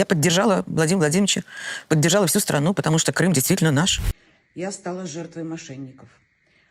Я поддержала Владимира Владимировича, поддержала всю страну, потому что Крым действительно наш. Я стала жертвой мошенников.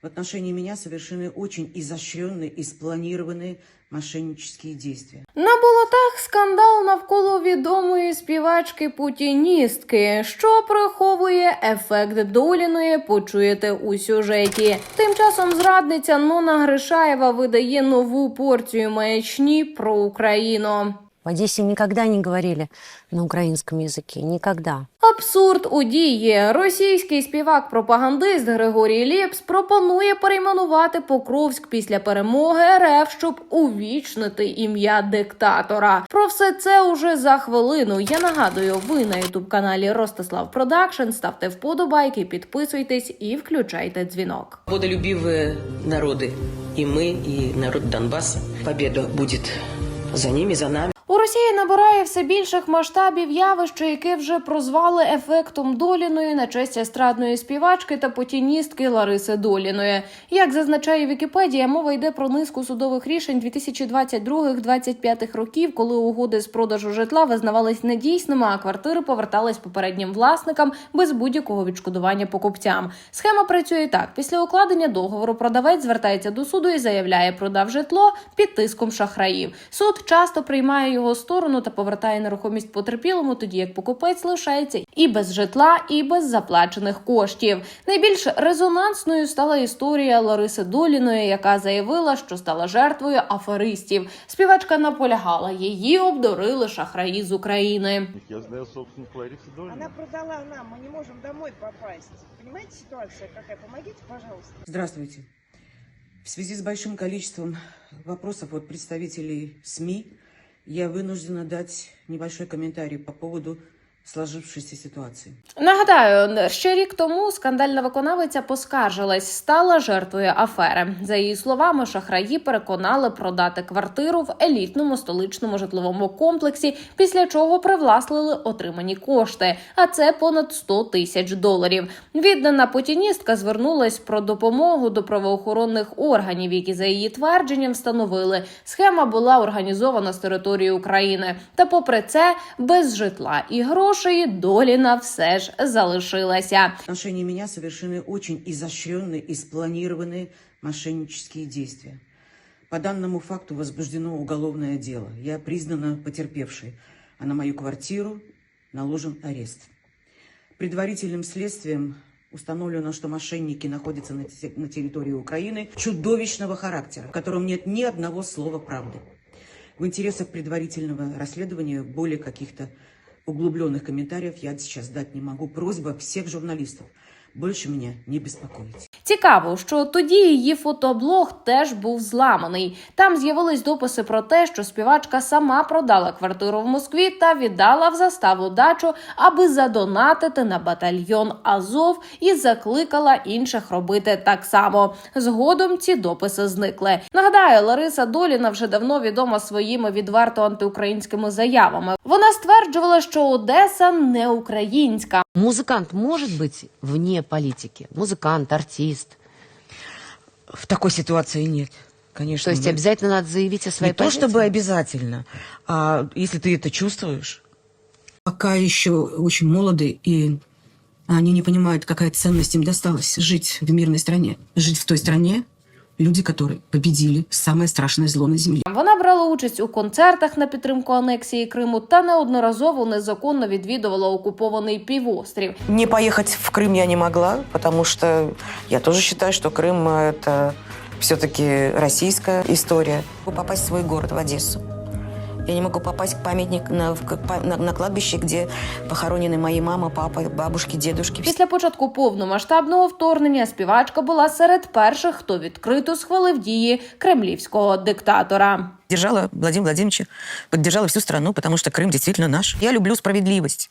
В отношении меня совершены очень изощренные и спланированные мошеннические действия. Набуло так скандал навколо відомої співачки путіністки, що приховує ефект Доліної, почуєте у сюжеті. Тим часом зрадниця Нона Гришаєва видає нову порцію маячні про Україну. В Одессе никогда не говорили на украинском языке. Никогда. Абсурд у дії. Російський співак-пропагандист Григорій Лєпс пропонує перейменувати Покровськ після перемоги РФ, щоб увічнити ім'я диктатора. Про все це уже за хвилину. Я нагадую, ви на ютуб каналі Ростислав Продакшн. Ставте вподобайки, підписуйтесь і включайте дзвінок. Свободолюбивые народы, и мы, и народ Донбасса. Победа будет за ними, за нами. У Росії набирає все більших масштабів явище, яке вже прозвали ефектом Доліної на честь естрадної співачки та потіністки Лариси Доліної. Як зазначає Вікіпедія, мова йде про низку судових рішень 2022-2025 років, коли угоди з продажу житла визнавались недійсними, а квартири повертались попереднім власникам без будь-якого відшкодування покупцям. Схема працює так: після укладення договору продавець звертається до суду і заявляє, продав житло під тиском шахраїв. Суд часто приймає його сторону та повертає нерухомість потерпілому, тоді як покупець лишається і без житла, і без заплачених коштів. Найбільш резонансною стала історія Лариси Доліної, яка заявила, що стала жертвою аферистів. Співачка наполягала, її обдурили шахраї з України. Я знаю собственник Ларисы Долиной. Она продала нам, мы не можем домой попасть. Понимаете ситуация какая? Помогите, пожалуйста. Здравствуйте. В связи с большим количеством вопросов от представителей СМИ я вынуждена дать небольшой комментарий по поводу сложившейся ситуации. Нагадаю, ще рік тому скандальна виконавиця поскаржилась, стала жертвою афери. За її словами, шахраї переконали продати квартиру в елітному столичному житловому комплексі, після чого привласнили отримані кошти. А це понад 100 тисяч доларів. Віддана путіністка звернулась про допомогу до правоохоронних органів, які за її твердженням встановили, схема була організована з території України. Та, попри це, без житла і грошей Доліна все ж залишилася. В меня совершены очень изощренные и спланированные мошеннические действия. По данному факту возбуждено уголовное дело. Я признана потерпевшей, а на мою квартиру наложен арест. Предварительным следствием установлено, что мошенники находятся на территории Украины чудовищного характера, в котором нет ни одного слова правды. В интересах предварительного расследования более каких-то углубленных комментариев я сейчас дать не могу. Просьба всех журналистов больше меня не беспокоить. Цікаво, що тоді її фотоблог теж був зламаний. Там з'явились дописи про те, що співачка сама продала квартиру в Москві та віддала в заставу дачу, аби задонатити на батальйон Азов і закликала інших робити так само. Згодом ці дописи зникли. Нагадаю, Лариса Доліна вже давно відома своїми відверто антиукраїнськими заявами. Вона стверджувала, що Одеса не українська. Музыкант может быть вне политики? Музыкант, артист. В такой ситуации нет, конечно. То есть Вы- обязательно надо заявить о своей Не то позиции? чтобы обязательно, а если ты это чувствуешь. Пока еще очень молоды, и они не понимают, какая ценность им досталась жить в мирной стране. Жить в той стране, люди, которые победили самое страшное зло на земле. Вона брала участь у концертах на підтримку анексії Криму та неодноразово незаконно відвідувала окупований півострів. Не поехать в Крым я не могла, потому что я тоже считаю, что Крым – это все-таки российская история. Могу попасть в свой город, в Одессу. Я не могу попасть к памятник на, в- на, на кладбище, где похоронены мої мама, папа, бабушки, дедушки. Після початку повномасштабного вторгнення співачка була серед перших, хто відкрито схвалив дії кремлівського диктатора. Держала Владимира Владимировича, поддержала всю страну, потому что Крым действительно наш. Я люблю справедливость.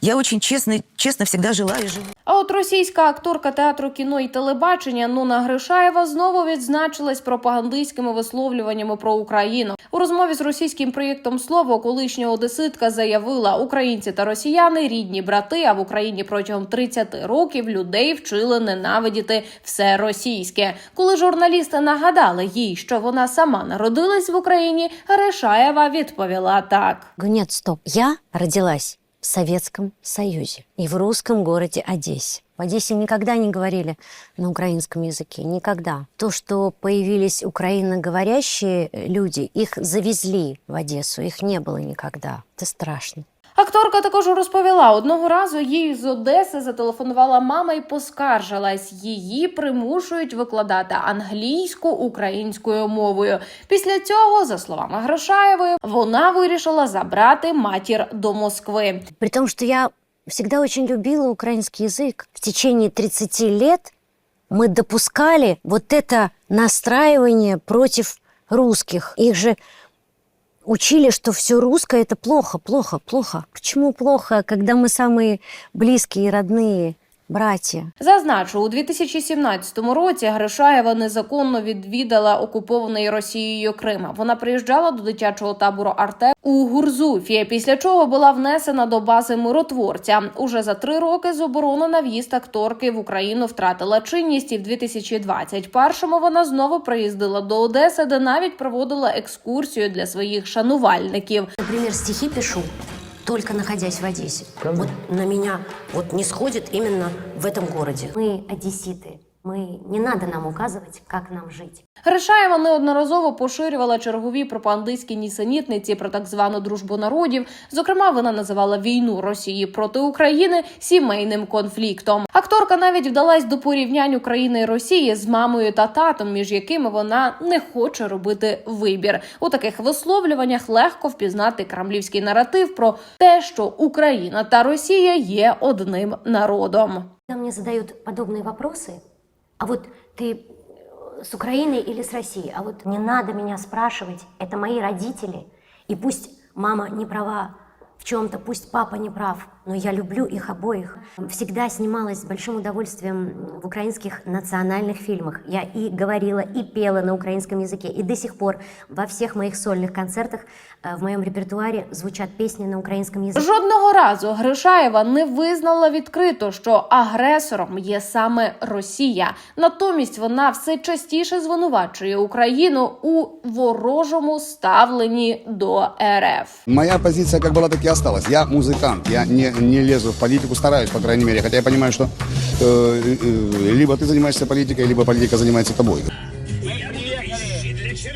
Я очень честно, честно всегда жила и живу. А от російська акторка театру кіно і телебачення Нуна Гришаєва знову відзначилась пропагандистськими висловлюваннями про Україну. У розмові з російським проєктом слово колишня одеситка заявила, українці та росіяни рідні брати. А в Україні протягом 30 років людей вчили ненавидіти все російське. Коли журналісти нагадали їй, що вона сама народилась в Україні, Гришаєва відповіла так. Нет, стоп. Я родилась Советском Союзе и в русском городе Одессе. В Одессе никогда не говорили на украинском языке, никогда. То, что появились украиноговорящие люди, их завезли в Одессу, их не было никогда. Это страшно. Акторка також розповіла, одного разу їй з Одеси зателефонувала мама і поскаржилась. Її примушують викладати англійську українською мовою. Після цього, за словами Грошаєвої, вона вирішила забрати матір до Москви. При том, что я всегда очень любила украинский язык. В течение 30 лет мы допускали вот это настраивание против русских. Их же учили, что все русское это плохо, плохо, плохо. Почему плохо, когда мы самые близкие и родные братья? Зазначу, у 2017 році Гришаєва незаконно відвідала окупований Росією Крим. Вона приїжджала до дитячого табору Арте у Гурзуфі, після чого була внесена до бази миротворця. Уже за три роки заборона на в'їзд акторки в Україну втратила чинність, і в 2021-му вона знову приїздила до Одеси, де навіть проводила екскурсію для своїх шанувальників. Например, стихи пишу, только находясь в Одессе. Вот на меня вот не сходит именно в этом городе. Мы одесситы. Мы, не надо нам указывать, как нам жить. Гришаєва неодноразово поширювала чергові пропагандистські нісенітниці про так звану дружбу народів. Зокрема, вона називала війну Росії проти України сімейним конфліктом. Акторка навіть вдалась до порівнянь України і Росії з мамою та татом, між якими вона не хоче робити вибір. У таких висловлюваннях легко впізнати кремлівський наратив про те, що Україна та Росія є одним народом. Когда мне задают подобные вопросы, а вот ты э, с Украины или с России, а вот не надо меня спрашивать, это мои родители, и пусть мама не права в чем-то, пусть папа не прав, но я люблю их обоих. Всегда снималась с большим удовольствием в украинских национальных фильмах. Я и говорила, и пела на украинском языке, и до сих пор во всех моих сольных концертах э, в моем репертуаре звучат песни на украинском языке. Жодного разу Гришаєва не визнала відкрито, що агресором є саме Росія. Натомість вона все частіше звинувачує Україну у ворожому ставленні до РФ. Моя позиция как была, так и осталась. Я музыкант, я не, не лезу в политику, стараюсь, по крайней мере. Хотя я понимаю, что э, э, либо ты занимаешься политикой, либо политика занимается тобой.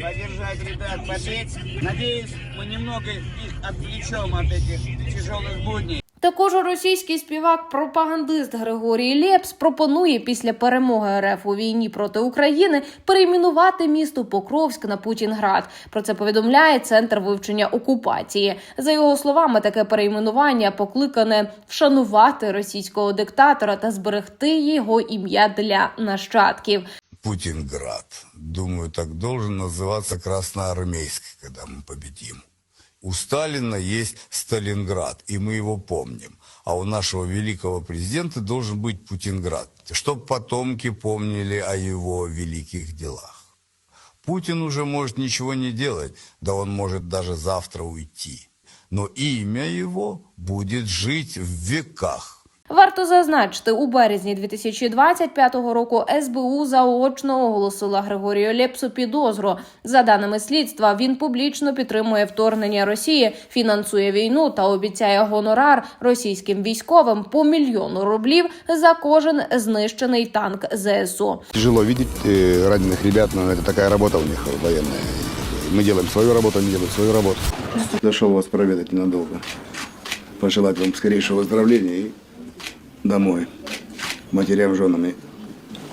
Поддержать ребят, попеть. Надеюсь, мы немного их отвлечем от этих тяжелых будней. Також російський співак-пропагандист Григорій Лепс пропонує після перемоги РФ у війні проти України перейменувати місто Покровськ на Путінград. Про це повідомляє центр вивчення окупації. За його словами, таке перейменування покликане вшанувати російського диктатора та зберегти його ім'я для нащадків. Путинград. Думаю, так должен называться Красноармейск, когда мы победим. У Сталина есть Сталинград, и мы его помним. А у нашего великого президента должен быть Путинград, чтобы потомки помнили о его великих делах. Путин уже может ничего не делать, да он может даже завтра уйти. Но имя его будет жить в веках. Варто зазначити, у березні 2025 року СБУ заочно оголосила Григорію Лепсу підозру. За даними слідства, він публічно підтримує вторгнення Росії, фінансує війну та обіцяє гонорар російським військовим по мільйону рублів за кожен знищений танк ЗСУ. Тяжело видеть э, раненых ребят, но это такая работа у них военная. Мы делаем свою работу, они делают свою работу. Зашел вас проведать ненадолго. Пожелать вам скорейшего выздоровления и домой. Матерям, и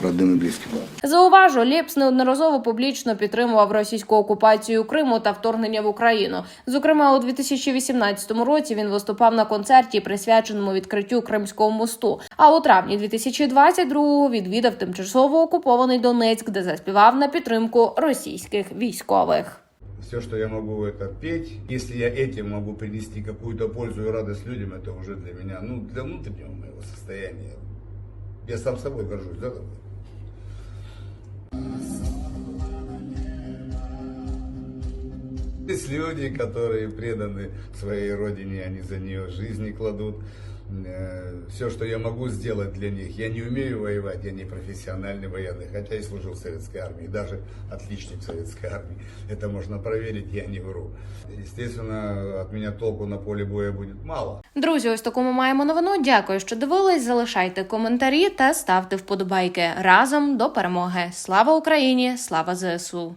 родным и близким. Зауважу, Лепс неодноразово публічно підтримував російську окупацію Криму та вторгнення в Україну. Зокрема, у 2018 році він виступав на концерті, присвяченому відкриттю Кримського мосту. А у травні 2022-го відвідав тимчасово окупований Донецьк, де заспівав на підтримку російських військових. Все, что я могу, это петь. Если я этим могу принести какую-то пользу и радость людям, это уже для меня, ну, для внутреннего моего состояния. Я сам собой горжусь, да, такой? Есть люди, которые преданы своей родине, они за нее жизни кладут. Все, что я могу сделать для них, я не умею воевать, я не профессиональный военный, хотя и служил в советской армии, даже отличник советской армии. Это можно проверить, я не вру. Естественно, от меня толку на поле боя будет мало. Друзі, ось таку ми маємо новину. Дякую, що дивились. Залишайте коментарі та ставте вподобайки разом до перемоги. Слава Україні! Слава ЗСУ!